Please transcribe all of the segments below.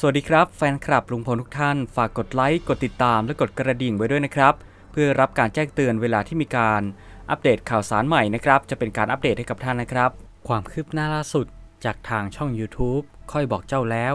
สวัสดีครับแฟนคลับลุงพลทุกท่าน ฝากกดไลค์ กดติดตามและกดกระดิ่งไว้ด้วยนะครับ เพื่อรับการแจ้งเตือนเวลาที่มีการอัปเดตข่าวสารใหม่นะครับ จะเป็นการอัปเดตให้กับท่านนะครับ ความคืบหน้าล่าสุดจากทางช่อง YouTube ค่อยบอกเจ้าแล้ว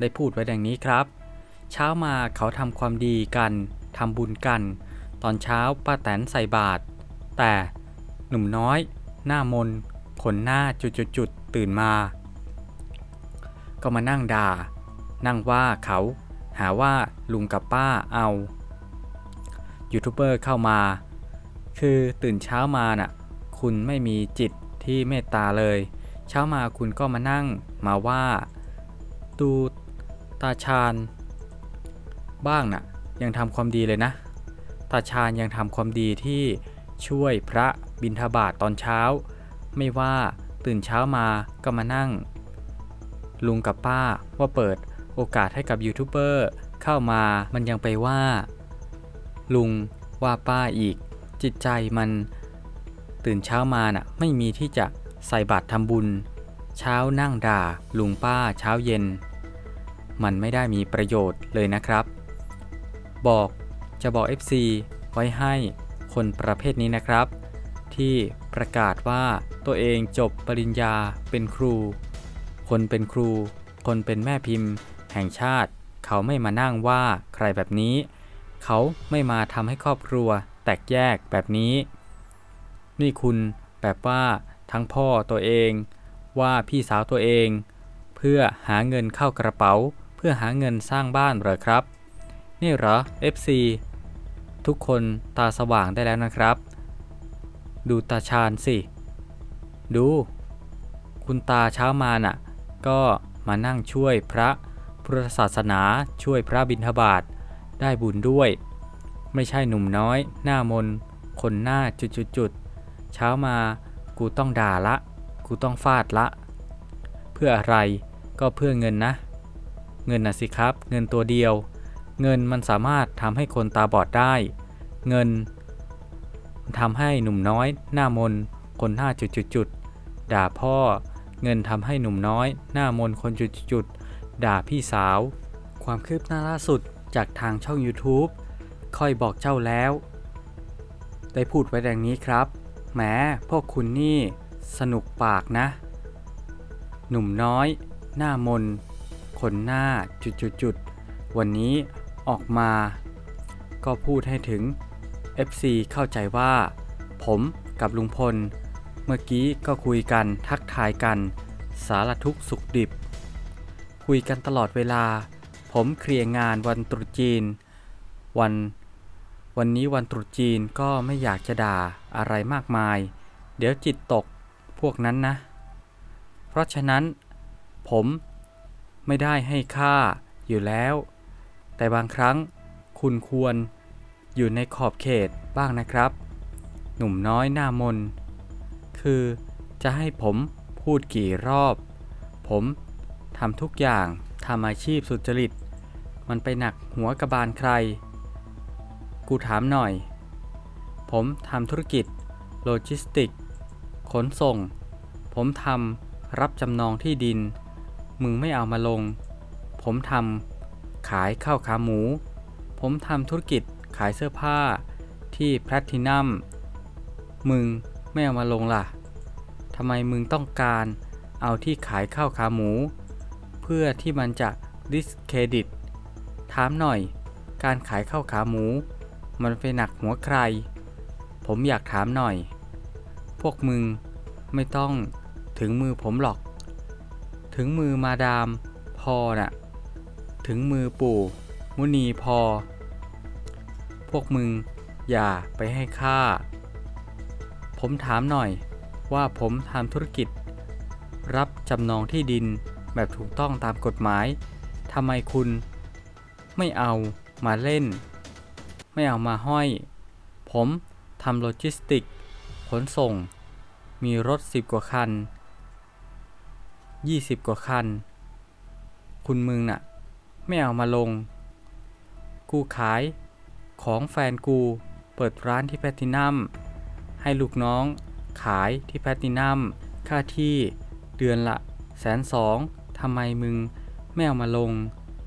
ได้พูดไว้ดังนี้ครับ เช้ามาเขาทำความดีกันทำบุญกัน ตอนเช้าป้าแตนใส่บาตรแต่หนุ่มน้อย หน้ามนขนหน้าจุดๆตื่นมา ก็มานั่งด่า นั่งว่าเขา หาว่าลุงกับป้าเอายูทูบเบอร์เข้ามา คือตื่นเช้ามาน่ะ คุณไม่มีจิตที่เมตตาเลย เช้ามาคุณก็มานั่งมาว่าดูตาชาญบ้างน่ะ ยังทำความดีเลยนะ ตาชาญยังทำความดีที่ช่วยพระบิณฑบาตตอนเช้า ไม่ว่าตื่นเช้ามาก็มานั่ง ลุงกับป้าว่าเปิด โอกาสให้กับยูทูบเบอร์เข้ามามันยังไปว่า ลุงว่าป้าอีก จิตใจมันตื่นเช้ามาน่ะไม่มีที่จะใส่บาตรทำบุญ เช้านั่งด่า ลุงป้าเช้าเย็น มันไม่ได้มีประโยชน์เลยนะครับ บอกจะบอก FC ไว้ให้คนประเภทนี้นะครับ ที่ประกาศว่าตัวเองจบปริญญาเป็นครู คนเป็นครู คนเป็นแม่พิมพ์ แห่งชาติ เขาไม่มานั่งว่าใครแบบนี้ เขาไม่มาทำให้ครอบครัว แตกแยกแบบนี้ นี่คุณแบบว่าทั้งพ่อตัวเอง ว่าพี่สาวตัวเอง เพื่อหาเงินเข้ากระเป๋า เพื่อหาเงินสร้างบ้านเหรอครับ นี่เหรอ FC ทุกคนตาสว่างได้แล้วนะครับ ดูตาชาญสิ ดู คุณตาเช้ามาน่ะ ก็มานั่งช่วยพระ พุทธศาสนาช่วยพระบิณฑบาตได้บุญด้วย ไม่ใช่หนุ่มน้อย หน้ามน คนหน้าจุดๆเช้ามากูต้องด่าละ กูต้องฟาดละ เพื่ออะไรก็เพื่อเงินนะ เงินนะสิครับ เงินตัวเดียว เงินมันสามารถทำให้คนตาบอดได้ เงินทำให้หนุ่มน้อย หน้ามน คนหน้าจุดๆด่าพ่อ เงินทำให้หนุ่มน้อย หน้ามนคนจุดๆ ด่าพี่สาว ความคืบหน้าล่าสุดจากทางช่อง YouTube ค่อยบอกเจ้าแล้ว ได้พูดไว้ดังนี้ครับ แหมพวกคุณนี่สนุกปากนะ หนุ่มน้อย หน้ามน คนหน้าจุดๆๆวันนี้ออกมา ก็พูดให้ถึง FC เข้าใจว่า ผมกับลุงพล เมื่อกี้ก็คุยกันทักทายกัน สารทุกสุขดิบ คุยกันตลอดเวลา ผมเคลียร์งานวันตรุษจีน วัน วันนี้วันตรุษจีนก็ไม่อยากจะด่าอะไรมากมาย เดี๋ยวจิตตกพวกนั้นนะ เพราะฉะนั้น ผมไม่ได้ให้ค่าอยู่แล้ว แต่บางครั้งคุณควรอยู่ในขอบเขตบ้างนะครับ หนุ่มน้อยหน้ามน คือจะให้ผมพูดกี่รอบ ผม ทำทุกอย่างทำอาชีพสุจริต มันไปหนักหัวกระบาลใคร กูถามหน่อย ผมทำธุรกิจ โลจิสติก ขนส่ง ผมทำรับจำนองที่ดิน มึงไม่เอามาลง ผมทำขายข้าวขาหมู ผมทำธุรกิจขายเสื้อผ้าที่แพลทินัม มึงไม่เอามาลงล่ะทำไมมึงต้องการเอาที่ขายข้าวขาหมู เพื่อที่มันจะดิสเครดิต ถามหน่อย การขายข้าวขาหมู มันไปหนักหัวใคร ผมอยากถามหน่อย พวกมึงไม่ต้องถึงมือผมหรอก ถึงมือมาดามพอน่ะ ถึงมือปู่ มุนีพอ พวกมึงอย่าไปให้ค่า ผมถามหน่อยว่าผมทำธุรกิจ รับจำนองที่ดิน แบบถูกต้องตามกฎหมายทำไมคุณไม่เอามาเล่น ไม่เอามาห้อย ผมทำโลจิสติก ขนส่ง มีรถ 10 กว่าคัน 20 กว่าคัน คุณมึงน่ะ ไม่เอามาลง กูขายของแฟนกูเปิดร้านที่แพลตินัม ให้ลูกน้องขายที่แพลตินัม ค่าที่เดือนละแสนสอง ทำไมมึงไม่เอามาลง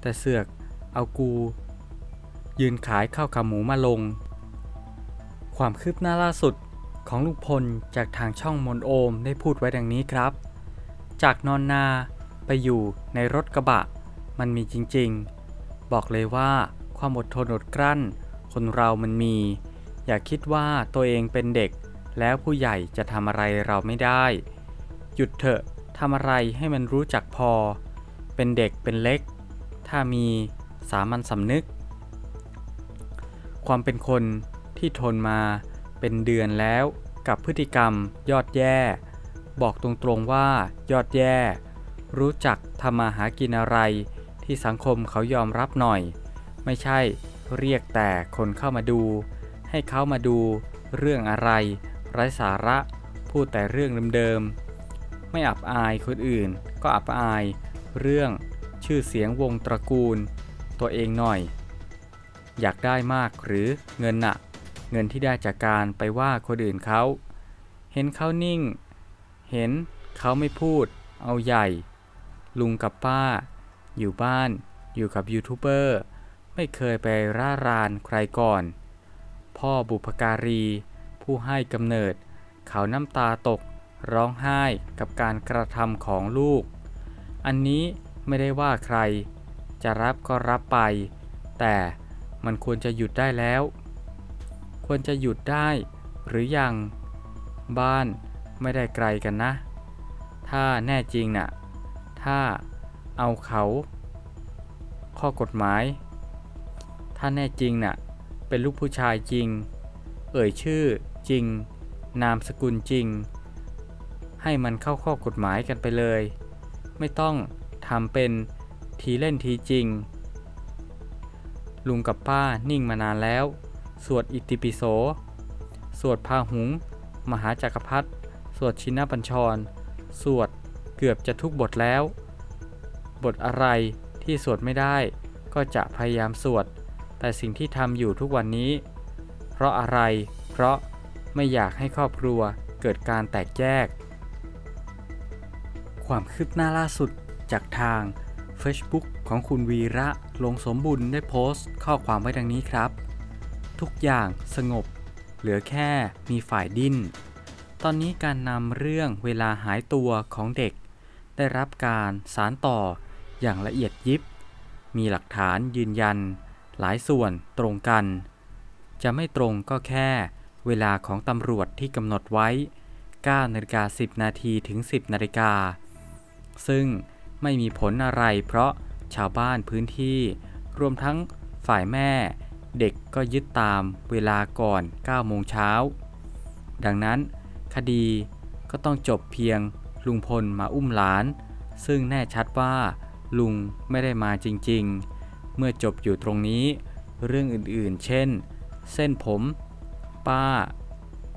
แต่เสือกเอากู ยืนขายข้าวขาหมูมาลง ความคืบหน้าล่าสุดของลุงพลจากทางช่องมนโอมได้พูดไว้ดังนี้ครับ จากนอนนาไปอยู่ในรถกระบะ มันมีจริงๆ บอกเลยว่าความอดทนอดกลั้น คนเรามันมี อย่าคิดว่าตัวเองเป็นเด็ก แล้วผู้ใหญ่จะทำอะไรเราไม่ได้ หยุดเถอะ ทำอะไรให้มันรู้จักพอ เป็นเด็กเป็นเล็ก ถ้ามีสามัญสำนึก ความเป็นคนที่ทนมาเป็นเดือนแล้วกับพฤติกรรมยอดแย่ บอกตรงๆว่ายอดแย่ รู้จักทำมาหากินอะไรที่สังคมเขายอมรับหน่อย ไม่ใช่เรียกแต่คนเข้ามาดู ให้เขามาดูเรื่องอะไร ไร้สาระ พูดแต่เรื่องเดิมๆ ไม่อับอายคนอื่น ก็อับอาย เรื่องชื่อเสียงวงตระกูล ตัวเองหน่อย อยากได้มากหรือเงินน่ะเงินที่ได้จากการไปว่าคนอื่นเขา เห็นเขานิ่ง เห็นเขาไม่พูด เอาใหญ่ ลุงกับป้า อยู่บ้าน อยู่กับยูทูบเบอร์ ไม่เคยไปร่ารานใครก่อน พ่อบุพการี ผู้ให้กำเนิด เขาน้ำตาตก ร้องไห้กับการกระทำของลูก อันนี้ไม่ได้ว่าใคร จะรับก็รับไป แต่มันควรจะหยุดได้แล้ว ควรจะหยุดได้หรือยัง บ้านไม่ได้ไกลกันนะ ถ้าแน่จริงน่ะ ถ้าเอาเขา ข้อกฎหมาย ถ้าแน่จริงน่ะ เป็นลูกผู้ชายจริง เอ่ยชื่อจริง นามสกุลจริง ให้มันเข้าข้อกฎหมายกันไปเลย ไม่ต้องทำเป็นทีเล่นทีจริง ลุงกับป้านิ่งมานานแล้ว สวดอิติปิโส สวดพาหุง มหาจักรพรรดิสวดชินบัญชร สวดเกือบจะทุกบทแล้ว บทอะไรที่สวดไม่ได้ก็จะพยายามสวด แต่สิ่งที่ทำอยู่ทุกวันนี้ เพราะอะไร เพราะไม่อยากให้ครอบครัวเกิดการแตกแยก ความคืบหน้าล่าสุดจากทาง Facebook ของคุณวีระลงสมบุญได้โพสต์ ข้อความไว้ดังนี้ครับ ทุกอย่างสงบ เหลือแค่มีฝ่ายดิ้น ตอนนี้การนำเรื่องเวลาหายตัวของเด็ก ได้รับการสารต่ออย่างละเอียดยิบ มีหลักฐานยืนยัน หลายส่วนตรงกัน จะไม่ตรงก็แค่เวลาของตำรวจที่กำหนดไว้9นาฬิกา10 นาทีถึง 10 นาฬิกา ซึ่งไม่มีผลอะไรเพราะชาวบ้านพื้นที่ รวมทั้งฝ่ายแม่ เด็กก็ยึดตามเวลาก่อน9โมงเช้า ดังนั้นคดีก็ต้องจบเพียงลุงพลมาอุ้มหลาน ซึ่งแน่ชัดว่า ลุงไม่ได้มาจริงๆ เมื่อจบอยู่ตรงนี้ เรื่องอื่นๆ เช่น เส้นผม ป้า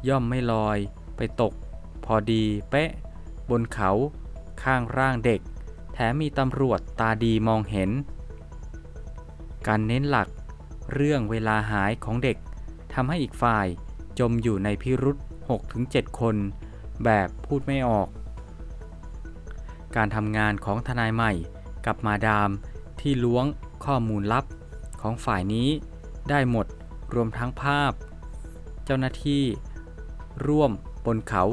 ย่อมไม่ลอย ไปตก พอดีเป๊ะ บนเขา ข้างร่างเด็ก แถมมีตำรวจตาดีมองเห็น การเน้นหลัก เรื่องเวลาหายของเด็กทำให้อีกฝ่ายจมอยู่ในพิรุษ6-7 คน แบบพูดไม่ออก การทำงานของทนายใหม่กับมาดามที่ล้วงข้อมูลลับของฝ่ายนี้ได้หมดรวมทั้งภาพ เจ้าหน้าที่ร่วมบนเขา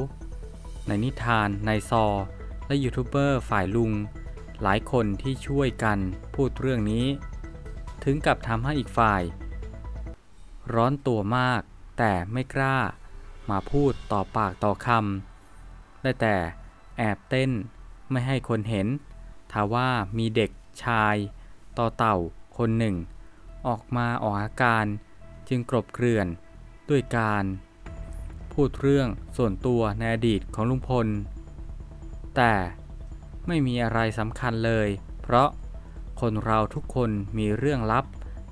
ในนิทานในซอ และยูทูบเบอร์ฝ่ายลุง หลายคนที่ช่วยกันพูดเรื่องนี้ ถึงกับทำให้อีกฝ่าย ร้อนตัวมาก แต่ไม่กล้า มาพูดต่อปากต่อคำได้แต่แอบเต้นไม่ให้คนเห็นทว่ามีเด็กชายต่อเต่าคนหนึ่ง ออกมาออกอาการจึงกรบเกลื่อนด้วยการ พูดเรื่องส่วนตัวในอดีตของลุงพล แต่ไม่มีอะไรสำคัญเลย เพราะคนเราทุกคนมีเรื่องลับ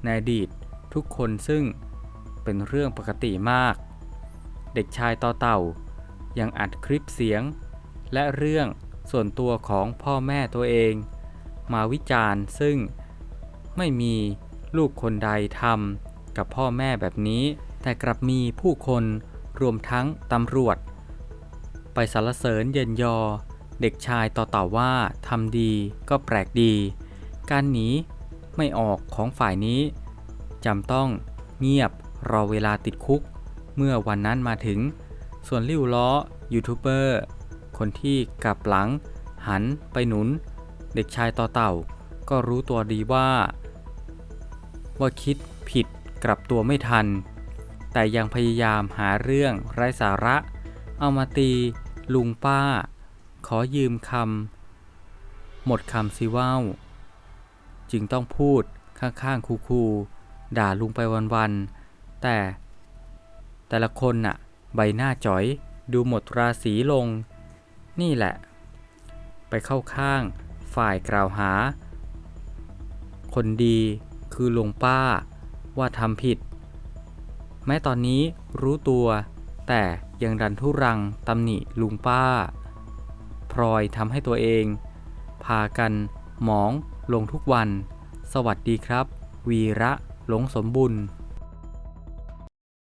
ในอดีตทุกคนซึ่งเป็นเรื่องปกติมาก เด็กชายต่อเต่ายังอัดคลิปเสียง และเรื่องส่วนตัวของพ่อแม่ตัวเอง มาวิจารณ์ซึ่งไม่มีลูกคนใดทำกับพ่อแม่แบบนี้ แต่กลับมีผู้คนรวมทั้งตำรวจ ไปสรรเสริญเย็นยอ เด็กชายต่อต่าว่าทำดีก็แปลกดี การหนีไม่ออกของฝ่ายนี้จำต้องเงียบรอเวลาติดคุก เมื่อวันนั้นมาถึง ส่วนริ้วล้อยูทูบเบอร์คนที่กลับหลัง หันไปหนุน เด็กชายต่อเต่า ก็รู้ตัวดีว่า ว่าคิดผิดกลับตัวไม่ทัน แต่ยังพยายามหาเรื่องไร้สาระ เอามาตีลุงป้า ขอยืมคำหมดคำสิว่าวจึงต้องพูดข้างๆคูๆด่าลุงไปวันๆแต่ แต่ละคนน่ะ ใบหน้าจ๋อยดูหมดราศีลง นี่แหละ ไปเข้าข้างฝ่ายกล่าวหา คนดีคือลุงป้าว่าทำผิด แม้ตอนนี้รู้ตัว แต่ยังดันทุรังตำหนิลุงป้า พลอยทำให้ตัวเอง พากัน หมอง ลงทุกวัน สวัสดีครับ วีระหลงสมบุญ